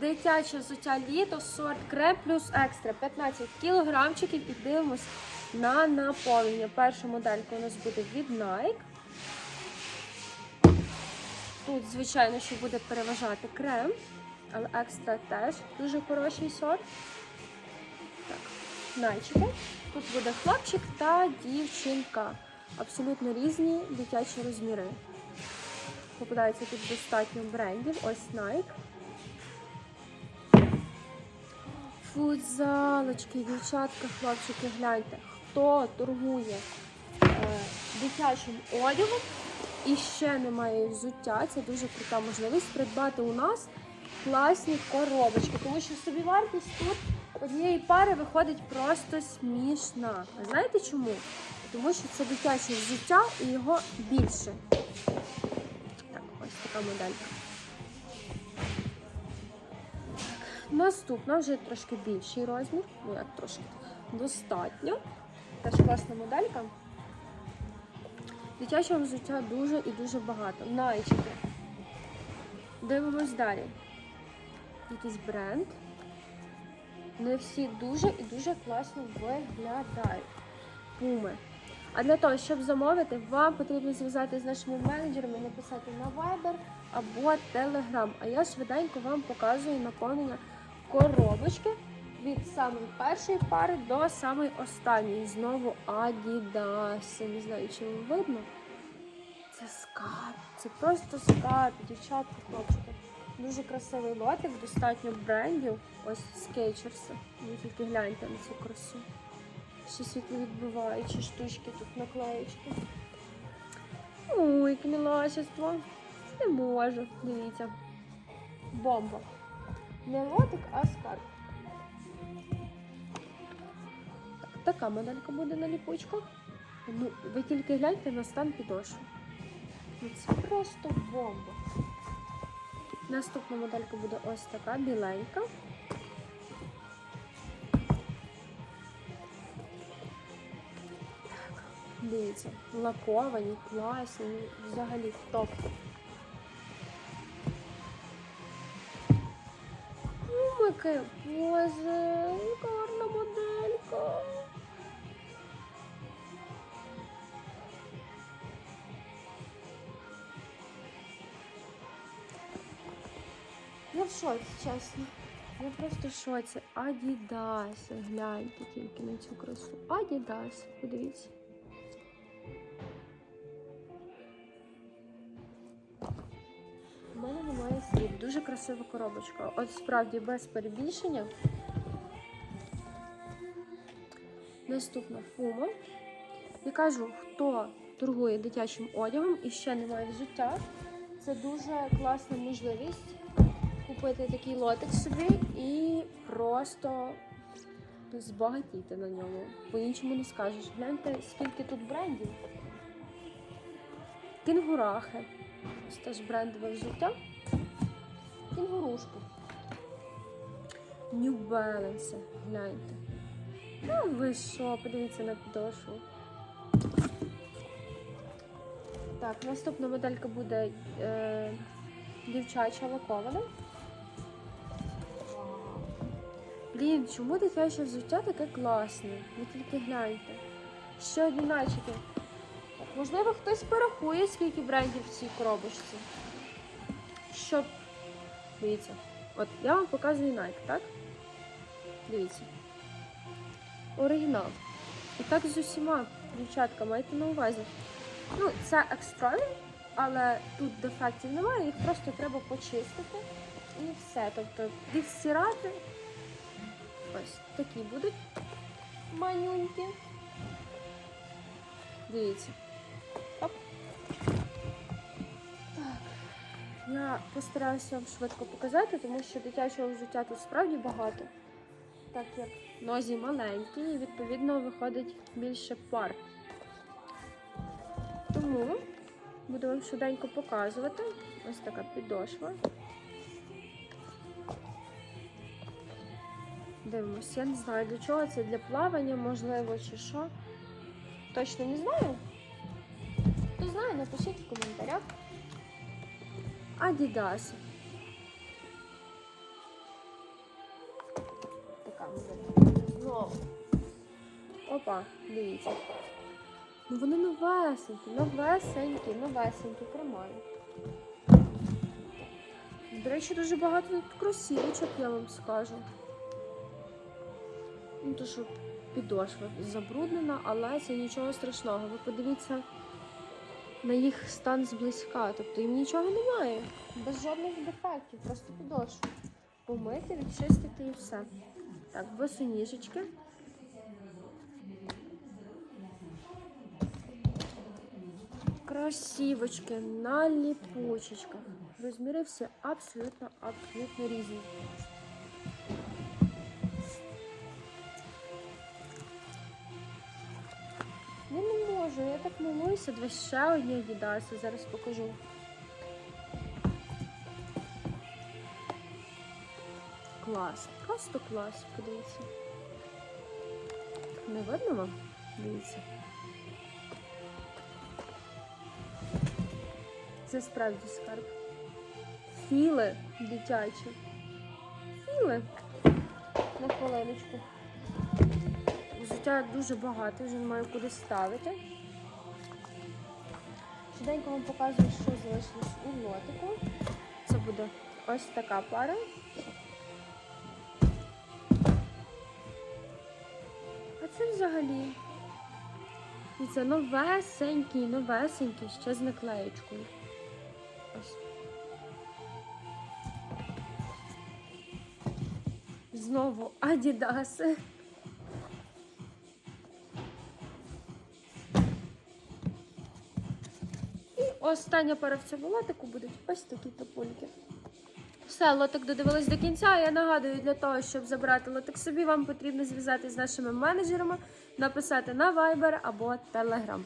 Дитяче взуття літо, сорт крем плюс екстра. 15 кілограмчиків і дивимось на наповнення. Перша моделька у нас буде від Nike. Тут, звичайно, що буде переважати крем, але екстра теж дуже хороший сорт. Так, найчики. Тут буде хлопчик та дівчинка. Абсолютно різні дитячі розміри. Попадається тут достатньо брендів. Ось Nike. Футзалочки, дівчатка, хлопчики, гляньте, хто торгує е, дитячим одягом і ще немає взуття. Це дуже крута можливість придбати у нас класні коробочки, тому що собівартість тут однієї пари виходить просто смішна. А знаєте чому? Тому що це дитяче взуття і його більше. Так, ось така моделька. Наступна вже трошки більший розмір. Ну як трошки достатньо. Теж класна моделька. Дитячого взуття дуже і дуже багато. Найчики. Дивимось далі. Якийсь бренд. Не всі дуже і дуже класно виглядають. Пуми. А для того, щоб замовити, вам потрібно зв'язатися з нашими менеджерами, написати на Viber або Telegram. А я швиденько вам показую наповнення коробочки від самої першої пари до самої останньої. Знову Adidas. Не знаю, чи вам видно. Це скарб. Це просто скарб, дівчатка, хлопчики. Дуже красивий лотик, достатньо брендів. Ось скейчерси. Ви тільки гляньте на цю красу. Ще світловідбиваючі штучки, тут наклеєчки. Ой, яке мілашество. Не можу. Дивіться. Бомба. Не лотик, а скарб. Так, така моделька буде на ліпучках. Ну, ви тільки гляньте на стан підошви. Ну, Це просто бомба. Наступна моделька буде ось така біленька. Дивіться, лаковані, класні, взагалі топ. Яке, боже, гарна моделька. Я в шоці, чесно. Я просто в шоці. Адідас. Гляньте тільки на цю красу. Адідас. Подивіться. Дуже красива коробочка. От справді без перебільшення. Наступна фума. Я кажу, хто торгує дитячим одягом і ще не має взуття. Це дуже класна можливість купити такий лотик собі і просто збагатіти на ньому. По-іншому не скажеш. Гляньте, скільки тут брендів. Кінгурахи. Ось теж брендове взуття. Кінгурушки. New Balance. Гляньте. Ну ви що, подивіться на підошву. Так, наступна моделька буде е, дівчача лакована. Блін, чому дитяче взуття таке класне? Ви тільки гляньте. Ще одні найчики. Можливо, хтось порахує, скільки брендів в цій коробочці. Щоб. Дивіться. От я вам показую Nike, так? Дивіться. Оригінал. І так з усіма, дівчатка, майте на увазі. Ну, це екстрові, але тут дефектів немає, їх просто треба почистити і все. Тобто відстирати. Ось такі будуть манюнькі. Дивіться. Я постараюся вам швидко показати, тому що дитячого взуття тут справді багато. Так як нозі маленькі, і відповідно виходить більше пар. Тому буду вам швиденько показувати. Ось така підошва. Дивимося, я не знаю для чого це для плавання, можливо, чи що. Точно не знаю. Хто знає, напишіть коментарях. Adidas. Знову. Опа, дивіться. Ну вони новесенькі, новесенькі, новесенькі, тримаю. До речі, дуже багато тут кросівочок, я вам скажу. Ну, то що підошва забруднена, але це нічого страшного. Ви подивіться на їх стан зблизька. Тобто їм нічого немає. Без жодних дефектів, просто підошву. Помити, відчистити і все. Так, босоніжечки. Красивочки на ліпучечках. Розміри всі абсолютно, абсолютно різні. Так милуюся. Два ще одні Адідаси, зараз покажу. Клас, просто клас, подивіться. Не видно вам? Дивіться. Це справді скарб. Філи дитячі. Філи. На хвилиночку. Взуття дуже багато, вже не маю куди ставити. Швиденько вам показую, що залишилось у лотику. Це буде ось така пара. А це взагалі. І це новесенький, новесенький, ще з наклеєчкою. Ось. Знову Адідаси. Остання пара в цьому лотику будуть ось такі топульки. Все, лотик додивились до кінця. Я нагадую, для того, щоб забрати лотик собі, вам потрібно зв'язатися з нашими менеджерами, написати на Viber або Telegram.